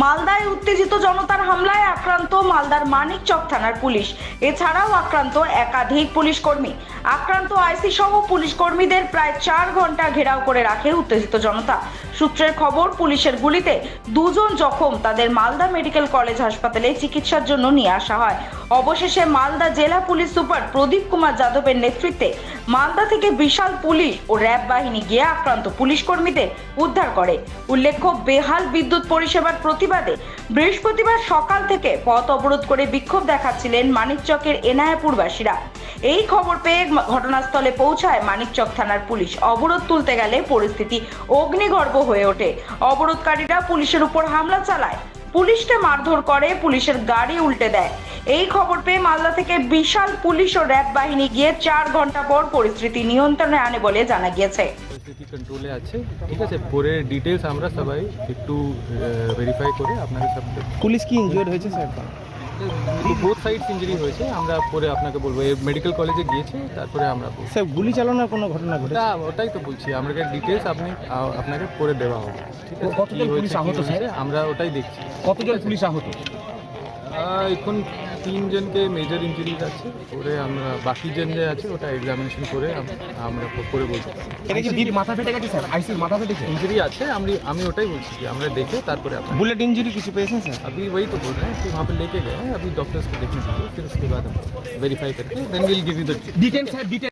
মালদায় উত্তেজিত জনতার হামলায় আক্রান্ত মালদার মানিকচক থানার পুলিশ। এছাড়াও আক্রান্ত একাধিক পুলিশ কর্মী আক্রান্ত আইসি সহ পুলিশ কর্মীদের প্রায় চার ঘণ্টা ঘেরাও করে রাখে উত্তেজিত জনতা। সূত্রের খবর, পুলিশের গুলিতে দুজন জখম তাদের মালদা মেডিকেল কলেজ হাসপাতালে চিকিৎসার জন্য নিয়ে আসা হয়। অবশেষে মালদা জেলা পুলিশ সুপার প্রদীপ কুমার যাদবের নেতৃত্বে মালদা থেকে বিশাল পুলিশ ও র্যাব বাহিনী গিয়ে আক্রান্ত পুলিশ কর্মীদের উদ্ধার করে। উল্লেখ্য, বেহাল বিদ্যুৎ পরিষেবার প্রতিবাদে বৃহস্পতিবার সকাল থেকে পথ অবরোধ করে বিক্ষোভ দেখাচ্ছিলেন মানিকচকের এনায়াপুরবাসীরা। এই খবর পেয়ে ঘটনাস্থলে পৌঁছায় মানিকচক থানার পুলিশ। অবরোধ তুলতে গেলে পরিস্থিতি অগ্নিগর্ভ হয়ে ওঠে। অবরোধকারীরা পুলিশের উপর হামলা চালায়। পুলিশকে মারধর করে, পুলিশের গাড়ি উল্টে দেয়। এই খবর পেয়ে মালদা থেকে বিশাল পুলিশ ও র্যাব বাহিনী গিয়ে চার ঘণ্টা পর পরিস্থিতি নিয়ন্ত্রণে আনে বলে জানা গিয়েছে। পরিস্থিতি কন্ট্রোলে আছে। ঠিক আছে পরে ডিটেলস আমরা সবাই একটু ভেরিফাই করে আপনাকে সব পুলিশ কি ইনজিওর হয়েছে স্যার বোথ সাইডস ইঞ্জুরি হয়েছে। আমরা পরে আপনাকে বলব। মেডিকেল কলেজে গিয়েছে তারপরে আমরা বলব। স্যার গুলি চালানোর কোনো ঘটনা ঘটেছে? না ওটাই তো বলছি। আমাকে ডিটেলস আপনি আপনাকে পরে দেওয়া হবে। ঠিক আছে কতজন পুলিশ আহত, স্যার? আমরা ওটাই দেখছি। কতজন পুলিশ আহত? এখন তিনজনকে মেজর ইঞ্জুরিজ আছে পরে আমরা বাকি জন যে আছে ওটা এক্সামিনেশন করে আম- আমরা পরে বলছি এটা কি বীর মাথা ফেটে গেছে স্যার আইসির মাথা ফেটেছে ইঞ্জুরি আছে আমি আমি ওটাই বলছি কি আমরা দেখে তারপরে আপনার বুলেট ইঞ্জুরি কিছু পেয়েছেন স্যার अभी वही तो बोल रहे हैं कि वहाँ पे लेके गए हैं अभी डॉक्टर्स को देखने के लिए फिर उसके बाद वेरीफाई करके then will give you the detail sir detail